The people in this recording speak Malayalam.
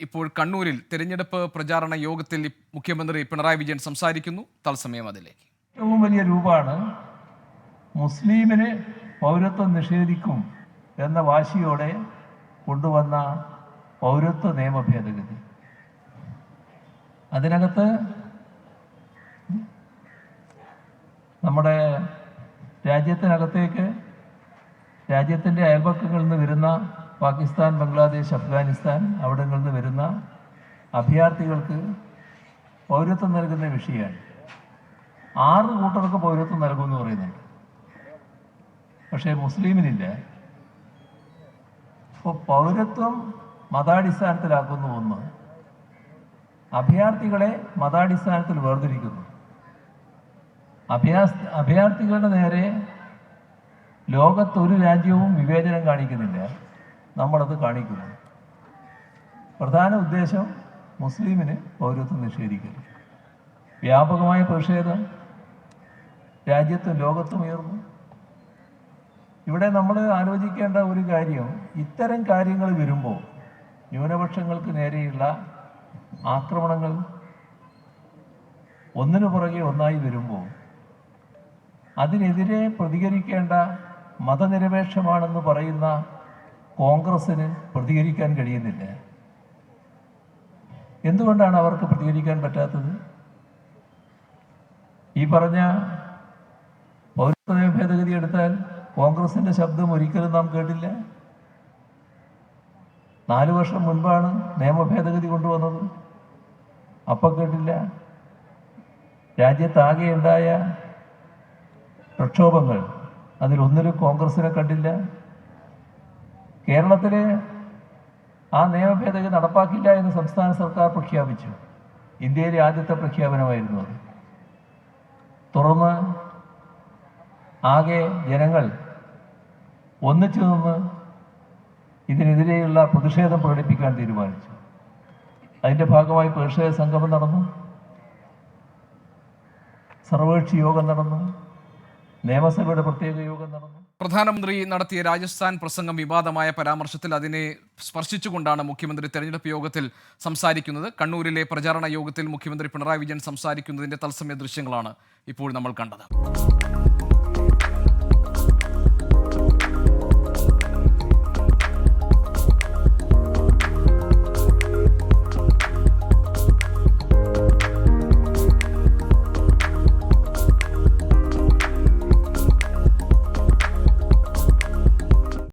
ഇപ്പോൾ കണ്ണൂരിൽ തെരഞ്ഞെടുപ്പ് പ്രചാരണ യോഗത്തിൽ മുഖ്യമന്ത്രി പിണറായി വിജയൻ സംസാരിക്കുന്നു. തത്സമയം അതിലേക്ക്. ഏറ്റവും വലിയ രൂപമാണ് മുസ്ലിമിന് പൗരത്വം നിഷേധിക്കും എന്ന വാശിയോടെ കൊണ്ടുവന്ന പൗരത്വ നിയമ ഭേദഗതി. അതിനകത്ത് നമ്മുടെ രാജ്യത്തിനകത്തേക്ക് രാജ്യത്തിന്റെ അയൽപക്കങ്ങളിൽ നിന്ന് വരുന്ന പാകിസ്ഥാൻ ബംഗ്ലാദേശ് അഫ്ഗാനിസ്ഥാൻ അവിടങ്ങളിൽ നിന്ന് വരുന്ന അഭയാർത്ഥികൾക്ക് പൗരത്വം നൽകുന്ന വിഷയമാണ്. ആറ് കൂട്ടർക്ക് പൗരത്വം നൽകുമെന്ന് പറയുന്നുണ്ട്. പക്ഷേ മുസ്ലിമിനില്ല. ഇപ്പോൾ പൗരത്വം മതാടിസ്ഥാനത്തിലാക്കുന്നു ഒന്ന് അഭയാർത്ഥികളെ മതാടിസ്ഥാനത്തിൽ വേർതിരിക്കുന്നു. അഭയാസ് അഭയാർത്ഥികളുടെ നേരെ ലോകത്തൊരു രാജ്യവും വിവേചനം കാണിക്കുന്നില്ല. നമ്മളത് കാണിക്കുന്നു. പ്രധാന ഉദ്ദേശം മുസ്ലിമിന് പൗരത്വം നിഷേധിക്കൽ. വ്യാപകമായ പ്രതിഷേധം. രാജ്യത്തും ലോകത്തും ഉയർന്നു. ഇവിടെ നമ്മൾ ആലോചിക്കേണ്ട ഒരു കാര്യം ഇത്തരം കാര്യങ്ങൾ വരുമ്പോൾ ന്യൂനപക്ഷങ്ങൾക്ക് നേരെയുള്ള ആക്രമണങ്ങൾ ഒന്നിനു പുറകെ ഒന്നായി വരുമ്പോൾ അതിനെതിരെ പ്രതികരിക്കേണ്ട മതനിരപേക്ഷമാണെന്ന് പറയുന്ന കോൺഗ്രസ്സിന് പ്രതികരിക്കാൻ കഴിയുന്നില്ല. എന്തുകൊണ്ടാണ് അവർക്ക് പ്രതികരിക്കാൻ പറ്റാത്തത്? ഈ പറഞ്ഞ പൗരത്വ ഭേദഗതി എടുത്താൽ കോൺഗ്രസിന്റെ ശബ്ദം ഒരിക്കലും നാം കേട്ടില്ല. നാല് വർഷം മുൻപാണ് നിയമ ഭേദഗതി കൊണ്ടുവന്നത്. അപ്പം കേട്ടില്ല. രാജ്യത്താകെ ഉണ്ടായ പ്രക്ഷോഭങ്ങൾ അതിലൊന്നിലും കോൺഗ്രസിനെ കണ്ടില്ല. കേരളത്തിൽ ആ നിയമ ഭേദഗതി നടപ്പാക്കില്ല എന്ന് സംസ്ഥാന സർക്കാർ പ്രഖ്യാപിച്ചു. ഇന്ത്യയിലെ ആദ്യത്തെ പ്രഖ്യാപനമായിരുന്നു അത്. തുറന്ന് ആകെ ജനങ്ങൾ ഒന്നിച്ചു നിന്ന് ഇതിനെതിരെയുള്ള പ്രതിഷേധം പ്രകടിപ്പിക്കാൻ തീരുമാനിച്ചു. അതിന്റെ ഭാഗമായി പ്രതിഷേധ സംഗമം നടന്നു. സർവകക്ഷി യോഗം നടന്നു. നിയമസഭയുടെ പ്രത്യേക യോഗം നടന്നു. പ്രധാനമന്ത്രി നടത്തിയ രാജസ്ഥാൻ പ്രസംഗം വിവാദമായ പരാമർശത്തിൽ അതിനെ സ്പർശിച്ചുകൊണ്ടാണ് മുഖ്യമന്ത്രി തെരഞ്ഞെടുപ്പ് യോഗത്തിൽ സംസാരിക്കുന്നത്. കണ്ണൂരിലെ പ്രചാരണ യോഗത്തിൽ മുഖ്യമന്ത്രി പിണറായി വിജയൻ സംസാരിക്കുന്നതിന്റെ തത്സമയ ദൃശ്യങ്ങളാണ് ഇപ്പോൾ നമ്മൾ കണ്ടത്.